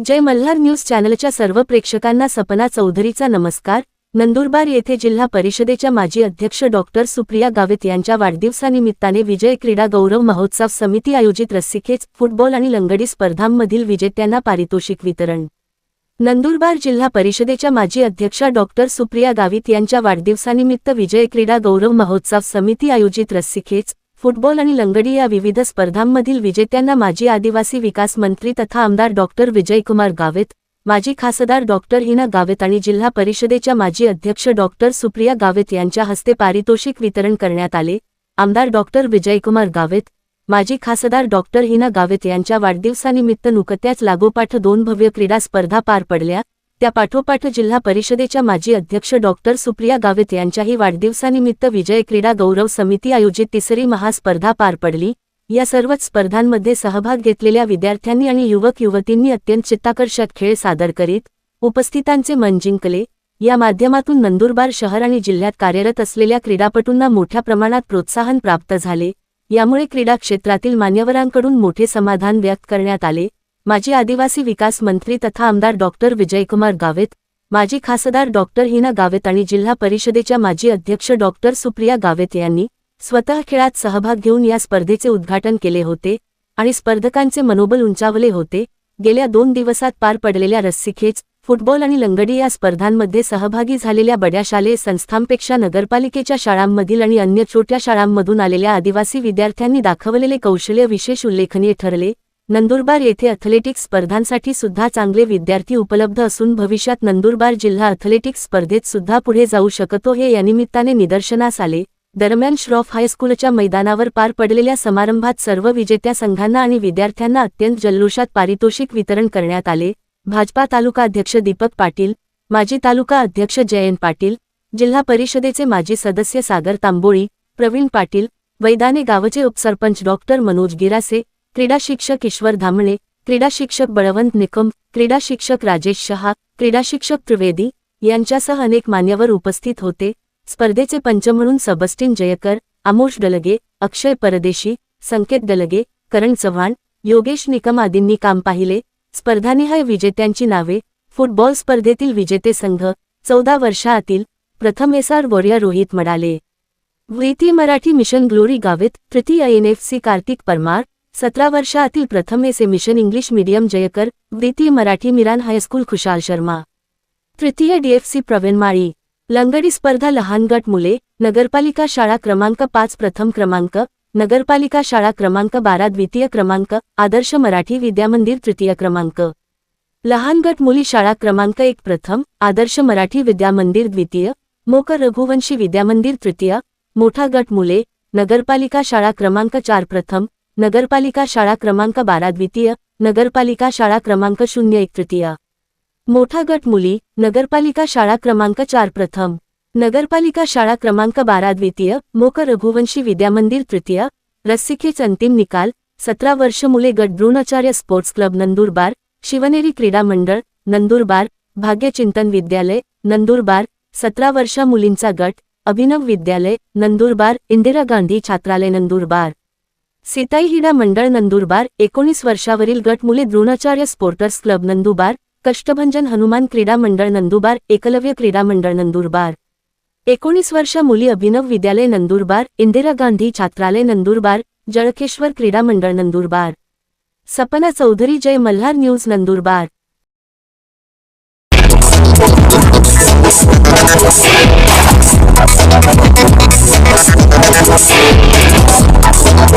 जय Malhar news चॅनलच्या सर्व प्रेक्षकांना सपना चौधरीचा नमस्कार. नंदुरबार येथे जिल्हा परिषदेच्या माजी अध्यक्ष डॉक्टर सुप्रिया गावित यांच्या वाढदिवसानिमित्ताने विजय क्रीडा गौरव महोत्सव समिती आयोजित रस्सीखेच फुटबॉल आणि लंगडी स्पर्धांमधील विजेत्यांना पारितोषिक वितरण. नंदुरबार जिल्हा परिषदेच्या माजी अध्यक्षा डॉक्टर सुप्रिया गावित यांच्या वाढदिवसानिमित्त विजय क्रीडा गौरव महोत्सव समिती आयोजित रस्सीखेच फुटबॉल आणि लंगडी या विविध स्पर्धांमधील विजेत्यांना माजी आदिवासी विकास मंत्री तथा आमदार डॉक्टर विजयकुमार गावित माजी खासदार डॉक्टर हिना गावित आणि जिल्हा परिषदेच्या माजी अध्यक्ष डॉक्टर सुप्रिया गावित यांच्या हस्ते पारितोषिक वितरण करण्यात आले. आमदार डॉक्टर विजयकुमार गावित माजी खासदार डॉक्टर हिना गावित यांच्या वाढदिवसानिमित्त नुकत्याच लागोपाठ दोन भव्य क्रीडा स्पर्धा पार पडल्या. त्या पाठोपाठ जिल्हा परिषदेच्या माजी अध्यक्ष डॉक्टर सुप्रिया गावित यांच्याही वाढदिवसानिमित्त विजय क्रीडा गौरव समिती आयोजित तिसरी महास्पर्धा पार पडली. या सर्वच स्पर्धांमध्ये सहभाग घेतलेल्या विद्यार्थ्यांनी आणि युवक युवतींनी अत्यंत चित्ताकर्षक खेळ सादर करीत उपस्थितांचे मन जिंकले. या माध्यमातून नंदुरबार शहर आणि जिल्ह्यात कार्यरत असलेल्या क्रीडापटूंना मोठ्या प्रमाणात प्रोत्साहन प्राप्त झाले. यामुळे क्रीडा क्षेत्रातील मान्यवरांकडून मोठे समाधान व्यक्त करण्यात आले. माजी आदिवासी विकास मंत्री तथा आमदार डॉक्टर विजयकुमार गावित माजी खासदार डॉक्टर हिना गावित आणि जिल्हा परिषदेच्या माजी अध्यक्ष डॉक्टर सुप्रिया गावित यांनी स्वतः खेळात सहभाग घेऊन या स्पर्धेचे उद्घाटन केले होते आणि स्पर्धकांचे मनोबल उंचावले होते. गेल्या दोन दिवसात पार पडलेल्या रस्सीखेच फुटबॉल आणि लंगडी या स्पर्धांमध्ये सहभागी झालेल्या बड्या शालेय संस्थांपेक्षा नगरपालिकेच्या शाळांमधील आणि अन्य छोट्या शाळांमधून आलेल्या आदिवासी विद्यार्थ्यांनी दाखवलेले कौशल्य विशेष उल्लेखनीय ठरले. नंदुरबार येथे अथलेटिक्स स्पर्धांसाठी सुद्धा चांगले विद्यार्थी उपलब्ध असून भविष्यात नंदुरबार जिल्हा अथलेटिक्स स्पर्धेत सुद्धा पुढे जाऊ शकतो हे या निमित्ताने निदर्शनास आले. दरम्यान श्रॉफ हायस्कूलच्या मैदानावर पार पडलेल्या समारंभात सर्व विजेत्या संघांना आणि विद्यार्थ्यांना अत्यंत जल्लोषात पारितोषिक वितरण करण्यात आले. भाजपा तालुका अध्यक्ष दीपक पाटील माजी तालुका अध्यक्ष जयंत पाटील जिल्हा परिषदेचे माजी सदस्य सागर तांबोळी प्रवीण पाटील वैदाने गावचे उपसरपंच डॉक्टर मनोज गिरासे क्रीडा शिक्षक ईश्वर धामणे क्रीडा शिक्षक बळवंत निकम क्रीडा शिक्षक राजेश शहा क्रीडा शिक्षक त्रिवेदी यांच्यासह अनेक मान्यवर उपस्थित होते. स्पर्धेचे पंच म्हणून सबस्टिन जयकर आमोश डलगे अक्षय परदेशी संकेत डलगे करण चव्हाण योगेश निकम आदींनी काम पाहिले. स्पर्धानिहाय विजेत्यांची नावे फुटबॉल स्पर्धेतील विजेते संघ चौदा वर्षाआतील प्रथम एसआर वॉरियर रोहित मडाले. द्वितीय मराठी मिशन ग्लोरी गावेत तृतीय एनएफसी कार्तिक परमार सतरा वर्षातील प्रथम S mission English medium Jaykar द्वितीय मराठी मिरान हायस्कूल खुशाल शर्मा. तृतीय डीएफसी प्रवीण माळी. लंगडी स्पर्धा लहान गट मुले नगरपालिका शाळा क्रमांक पाच प्रथम क्रमांक नगरपालिका शाळा क्रमांक बारा द्वितीय क्रमांक आदर्श मराठी विद्यामंदिर तृतीय क्रमांक. लहान गट मुली शाळा क्रमांक एक प्रथम आदर्श मराठी विद्यामंदिर द्वितीय मोक रघुवंशी विद्यामंदिर तृतीय मोठा गट मुले नगरपालिका शाळा क्रमांक चार प्रथम नगरपालिका शाळा क्रमांक बारा द्वितीय नगरपालिका शाळा क्रमांक शून्य एक तृतीय. मोठा गट मुली नगरपालिका शाळा क्रमांक चार प्रथम. नगरपालिका शाळा क्रमांक बारा द्वितीय मोक रघुवंशी विद्यामंदिर तृतीय. रस्सिखेच अंतिम निकाल सतरा वर्ष मुले गट द्रोणाचार्य स्पोर्ट्स क्लब नंदुरबार शिवनेरी क्रीडा मंडळ नंदुरबार भाग्यचिंतन विद्यालय नंदुरबार सतरा वर्षा मुलींचा गट अभिनव विद्यालय नंदुरबार इंदिरा गांधी छात्रालय नंदुरबार. सीताई हिडा मंडळ नंदुरबार एकोणीस वर्षावरील गट मुले द्रोणाचार्य स्पोर्टर्स क्लब नंदुबार कष्टभंजन हनुमान क्रीडा मंडळ नंदुबार एकलव्य क्रीडा मंडळ नंदुरबार. एकोणीस वर्षा मुली अभिनव विद्यालय नंदुरबार इंदिरा गांधी छात्रालय नंदुरबार जळकेश्वर क्रीडा मंडळ नंदुरबार. सपना चौधरी जय मल्हार न्यूज नंदुरबार.